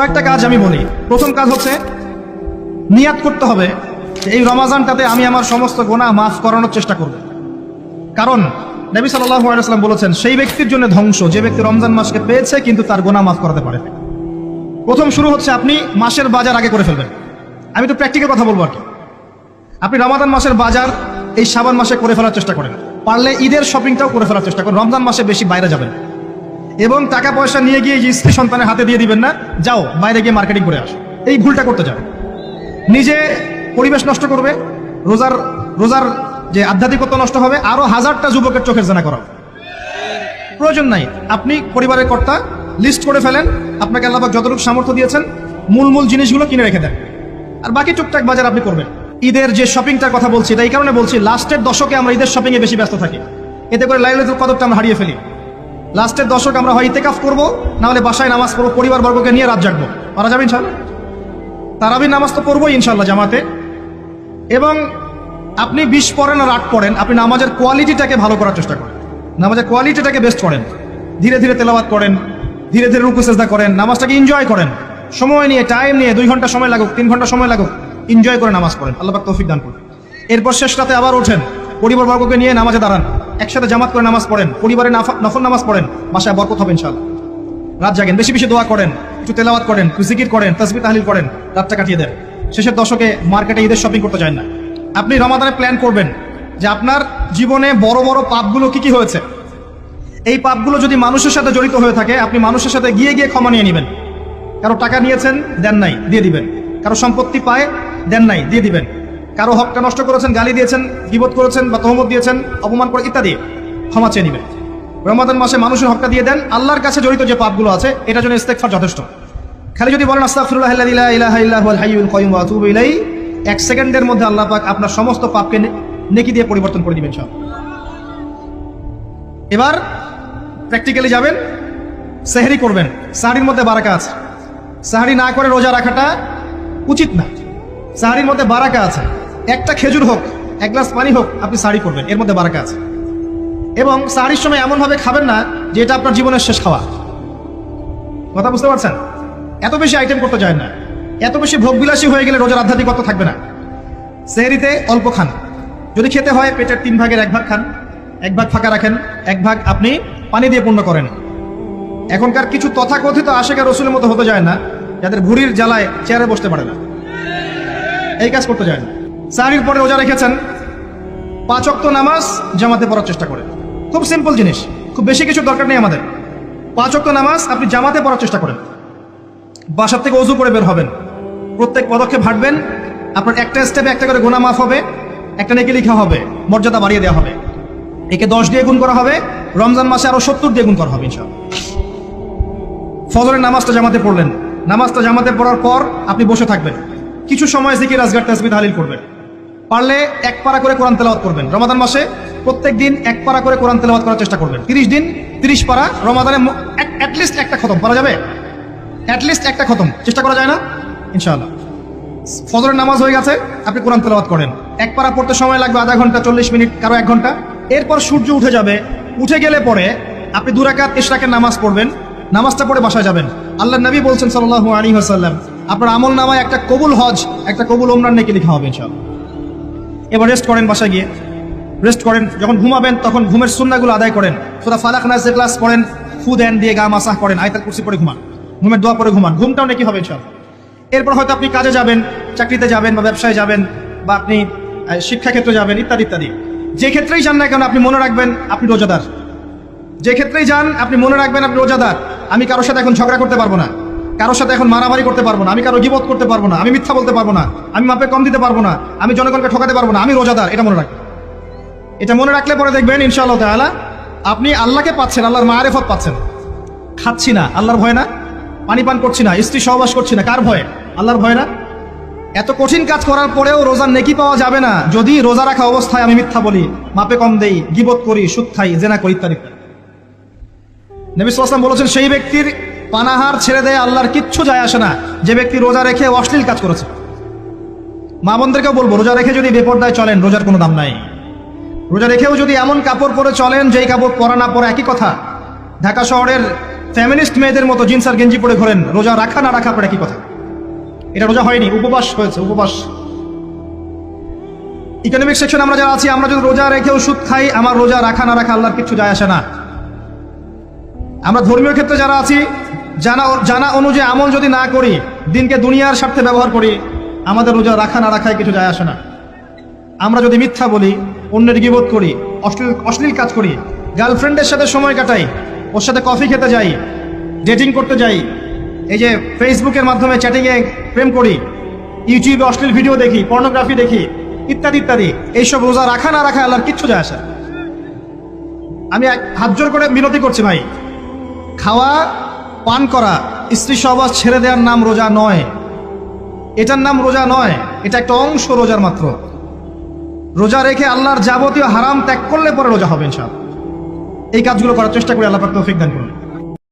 কয়েকটা কাজ আমি বলি। প্রথম কাজ হচ্ছে, নিয়াত করতে হবে এই রমাজানটাতে আমি আমার সমস্ত গোনা মাফ করানোর চেষ্টা করব। কারণ নবী সাল্লাল্লাহু আলাইহি ওয়াসাল্লাম বলেছেন, সেই ব্যক্তির জন্য ধ্বংস, যে ব্যক্তি রমজান মাসকে পেয়েছে কিন্তু তার গোনা মাফ করাতে পারে। প্রথম শুরু হচ্ছে আপনি মাসের বাজার আগে করে ফেলবেন। আমি তো প্র্যাকটিক্যাল কথা বলব আর কি। আপনি রমাদান মাসের বাজার এই সাবান মাসে করে ফেলার চেষ্টা করেন। পারলে ঈদের শপিংটাও করে ফেলার চেষ্টা করেন। রমজান মাসে বেশি বাইরে যাবেন এবং টাকা পয়সা নিয়ে গিয়ে স্ত্রী সন্তানের হাতে দিয়ে দিবেন না, যাও বাইরে গিয়ে মার্কেটিং করে আসো। এই ভুলটা করতে যাবে। নিজে পরিবেশ নষ্ট করবে, রোজার রোজার যে আধ্যাত্মিকতা নষ্ট হবে, আরও হাজারটা যুবকের চোখের জানা করা প্রয়োজন নাই। আপনি পরিবারের কর্তা লিস্ট করে ফেলেন, আপনাকে আল্লাহবাক যতটুকু সামর্থ্য দিয়েছেন, মূল মূল জিনিসগুলো কিনে রেখে দেন। আর বাকি টুকটাক বাজার আপনি করবেন। ঈদের যে শপিংটার কথা বলছি, এটা এই কারণে বলছি লাস্টের দশকে আমরা ঈদের শপিং এ বেশি ব্যস্ত থাকি। এতে করে লাইলাতুল কদরটা আমরা হারিয়ে ফেলি। লাস্টের দশক আমরা হয় ইতেকাফ করব নাহলে বাসায় নামাজ পড়ব পরিবার বর্গকে নিয়ে রাত জাগবো। পারা যাবে ইনশাল্লাহ। তারাবির নামাজ তো পড়বোই ইনশাল্লাহ জামাতে। এবং আপনি বিশ পড়েন আর আট পড়েন, আপনি নামাজের কোয়ালিটিটাকে ভালো করার চেষ্টা করেন। নামাজের কোয়ালিটিটাকে বেস্ট করেন। ধীরে ধীরে তেলাওয়াত করেন, ধীরে ধীরে রুকু করেন, নামাজটাকে এনজয় করেন। সময় নিয়ে টাইম নিয়ে, দুই ঘণ্টা সময় লাগুক, তিন ঘণ্টা সময় লাগুক এনজয় করে নামাজ পড়েন। আল্লাহ তৌফিক দান করুন। এরপর শেষ রাতে আবার ওঠেন। পরিবার বর্গকে নিয়ে নামাজে দাঁড়ান। একসাথে জামাত করে নামাজ পড়েন পরিবারে নাফা- নফল নামাজ পড়েন, বাসায় বরকত হবে ইনশাল্লাহ রাত জাগেন, বেশি বেশি দোয়া করেন, একটু তেলাওয়াত করেন, একটু জিকির করেন তসবি তাহলিল করেন, রাতটা কাটিয়ে দেন। শেষের দশকে মার্কেটে ঈদের শপিং করতে যায় না। আপনি রমাদানে প্ল্যান করবেন যে আপনার জীবনে বড় বড় পাপগুলো কি কি হয়েছে? এই পাপগুলো যদি মানুষের সাথে জড়িত হয়ে থাকে, আপনি মানুষের সাথে গিয়ে গিয়ে ক্ষমা নিয়ে নেবেন। কারও টাকা নিয়েছেন, দেন নাই, দিয়ে দিবেন। কারও সম্পত্তি পায়, দেন নাই, দিয়ে দিবেন। কারও হকটা নষ্ট করেছেন, গালি দিয়েছেন বিপদ করেছেন বা তহমত দিয়েছেন, অপমান করে ইত্যাদি, ক্ষমা চেয়ে নেবেন। রমাদান মাসে মানুষের হকটা দিয়ে দেন, আল্লাহর কাছে জড়িত যে পাপগুলো আছে, এটার জন্য ইস্তেকফার যথেষ্ট। খালি যদি বলেন এক সেকেন্ডের মধ্যে আল্লাহ পাক আপনার সমস্ত পাপকে নেকি দিয়ে পরিবর্তন করে দিবেন সব। এবার প্র্যাকটিক্যালি যাবেন, সেহরি করবেন, সাহারির মধ্যে বারাকা আছে। সাহারি না করে রোজা রাখাটা উচিত না। সাহারির মধ্যে বারাকা আছে। একটা খেজুর হোক, এক গ্লাস পানি হোক, আপনি সাহারি করবেন এর মধ্যে বারাকা আছে। এবং সাহারির সময় এমনভাবে খাবেন না যে এটা আপনার জীবনের শেষ খাওয়া। কথা বুঝতে পারছেন? এত বেশি আইটেম করতে যায় না। এত বেশি ভোগবিলাসী হয়ে গেলে রোজার আধ্যাত্মিকতা থাকবে না। সেহরিতে অল্প খান। যদি খেতে হয়, পেটের তিন ভাগের এক ভাগ খান। এক ভাগ ফাঁকা রাখেন, এক ভাগ আপনি পানি দিয়ে পূর্ণ করেন। এখনকার কিছু তথাকথিত আশেখা রসুলের মতো হতে যায় না, যাদের ভুড়ির জ্বালায় চেয়ারে বসতে পারে না। এই কাজ করতে যায় না। সাহারির পরে রোজা রেখেছেন, পাঁচ অক্ত নামাজ জামাতে পড়ার চেষ্টা করেন খুব সিম্পল জিনিস, খুব বেশি কিছু দরকার নেই আমাদের। পাঁচ অক্ত নামাজ আপনি জামাতে পড়ার চেষ্টা করেন। বাসার থেকে অজু করে বের হবেন। প্রত্যেক পদক্ষেপ হাঁটবেন, আপনার একটা স্টেপে একটা করে গোনা মাফ হবে, একটা নেকি লিখা হবে, মর্যাদা বাড়িয়ে দেওয়া হবে। একে দশ দিয়ে গুণ করা হবে, রমজান মাসে আরও সত্তর দিয়ে গুণ করা হবে ইনশাল্লাহ ফজরের নামাজটা জামাতে পড়লেন। নামাজটা জামাতে পড়ার পর আপনি বসে থাকবেন। কিছু সময় জিকির, আজগার তাসবি তাহলিল করবেন। পারলে এক পারা করে কোরআন তেলাওয়াত করবেন। রমাদান মাসে প্রত্যেক দিন এক পারা করে কোরআন তেলাওয়াত করার চেষ্টা করবেন। তিরিশ দিন তিরিশ পারা, রমাদানে অ্যাটলিস্ট একটা খতম। করা যাবে? অ্যাটলিস্ট একটা খতম। চেষ্টা করা যায় না? ইনশাআল্লাহ। ফজরের নামাজ হয়ে গেছে, আপনি কোরআন তেলাওয়াত করেন। এক পারা পড়তে সময় লাগবে আধা ঘণ্টা, চল্লিশ মিনিট, কারও এক ঘণ্টা। এরপর সূর্য উঠে যাবে। উঠে গেলে পরে আপনি দুরাকাত ইশরাকের নামাজ পড়বেন। নামাজটা পড়ে বাসায় যাবেন। আল্লাহ নবী বলছেন সাল্লাহ আলাইহি ওয়াসাল্লাম, আপনার আমল নামায় একটা কবুল হজ, একটা কবুল ওমরান নেকি লিখা হবে ইনশাআল্লাহ। এবার রেস্ট করেন বাসায় গিয়ে। রেস্ট করেন, যখন ঘুমাবেন তখন ঘুমের সুন্নাগুলো আদায় করেন। সুরা ফালাক নাসের ক্লাস পড়েন, ফু দেন, দিয়ে গা মাসাহ করেন, আয়তাল কুরসি পরে ঘুমান, ঘুমের দোয়া পরে ঘুমান। ঘুমটাও নাকি হবে ইনশাআল্লাহ। এরপর হয়তো আপনি কাজে যাবেন, চাকরিতে যাবেন বা ব্যবসায় যাবেন বা আপনি শিক্ষাক্ষেত্রে যাবেন, ইত্যাদি ইত্যাদি। যে ক্ষেত্রেই যান না কেন আপনি মনে রাখবেন আপনি রোজাদার। যে ক্ষেত্রেই যান, আপনি মনে রাখবেন আপনি রোজাদার। আমি কারোর সাথে এখন ঝগড়া করতে পারব না। কারোর সাথে এখন মারামারি করতে পারব না, আমি কারও গিবত করতে পারব না, আমি মিথ্যা বলতে পারব না, আমি মাপে কম দিতে পারব না, আমি জনগণকে ঠকাতে পারব না, আমি রোজাদার, এটা মনে রাখবেন। এটা মনে রাখলে পরে দেখবেন, ইনশাআল্লাহ তাআলা, আপনি আল্লাহকে পাচ্ছেন, আল্লাহর মারেফত পাচ্ছেন। খাচ্ছি না, আল্লাহর ভয় না? পানি পান করছি না, স্ত্রী সহবাস করছি না, কার ভয়ে? আল্লাহর ভয় না? এত কঠিন কাজ করার পরেও রোজার নেকি পাওয়া যাবে না, যদি রোজা রাখা অবস্থায় আমি মিথ্যা বলি, মাপে কম দেই, গিবত করি, সুদ খাই, জেনা করি, ইত্যাদি। ইত্যাদি। নবী বলেছেন, সেই ব্যক্তির পানাহার ছেড়ে দেয় আল্লাহর কিচ্ছু যায় আসে না। যে ব্যক্তি রোজা রেখে অশ্লীল কাজ করেছে। মা বোনদেরকেও বলব, রোজা রেখে যদি বেপরদায় চলেন, রোজার কোনো দাম নাই। রোজা রেখেও যদি এমন কাপড় পরে চলেন, যেই কাপড় পরা না পরা একই কথা। ঢাকা শহরের ফ্যামিলিস্ট মেয়েদের মতো জিন্স আর গেঞ্জি পরে ঘোরেন, রোজা রাখা না রাখা পরে একই কথা। এটা রোজা হয়নি, উপবাস হয়েছে, উপবাস। ইকোনমিক সেকশন আমরা যারা আছি, আমরা যদি রোজা রেখেও সুদ খাই, আমার রোজা রাখা না রাখা আল্লাহর কিছু যায় আসে না। আমরা ধর্মীয় ক্ষেত্রে যারা আছি জানা জানা অনুযায়ী আমল যদি না করি, দিনকে দুনিয়ার স্বার্থে ব্যবহার করি, আমাদের রোজা রাখা না রাখায় কিছু যায় আসে না। আমরা যদি মিথ্যা বলি, অন্যের গিবোধ করি, অশ্লীল অশ্লীল কাজ করি, গার্লফ্রেন্ডের সাথে সময় কাটাই, ওর সাথে কফি খেতে যাই, ডেটিং করতে যাই, এই যে ফেসবুকের মাধ্যমে চ্যাটিংয়ে প্রেম করি, ইউটিউবে অশ্লীল ভিডিও দেখি, পর্নোগ্রাফি দেখি, ইত্যাদি ইত্যাদি, এইসব রোজা রাখা না রাখা আল্লাহর কিচ্ছু যায় আসে আমি এক হাত জোর করে বিনতি করছি, ভাই। খাওয়া পান করা, স্ত্রী সহবাস ছেড়ে দেওয়ার নাম রোজা নয়। এটার নাম রোজা নয়, এটা একটা অংশ রোজার মাত্র। রোজা রেখে আল্লাহর যাবতীয় হারাম ত্যাগ করলে পরে রোজা হবে সব এই কাজগুলো করার চেষ্টা করি, আল্লাহ তৌফিক দান করুন।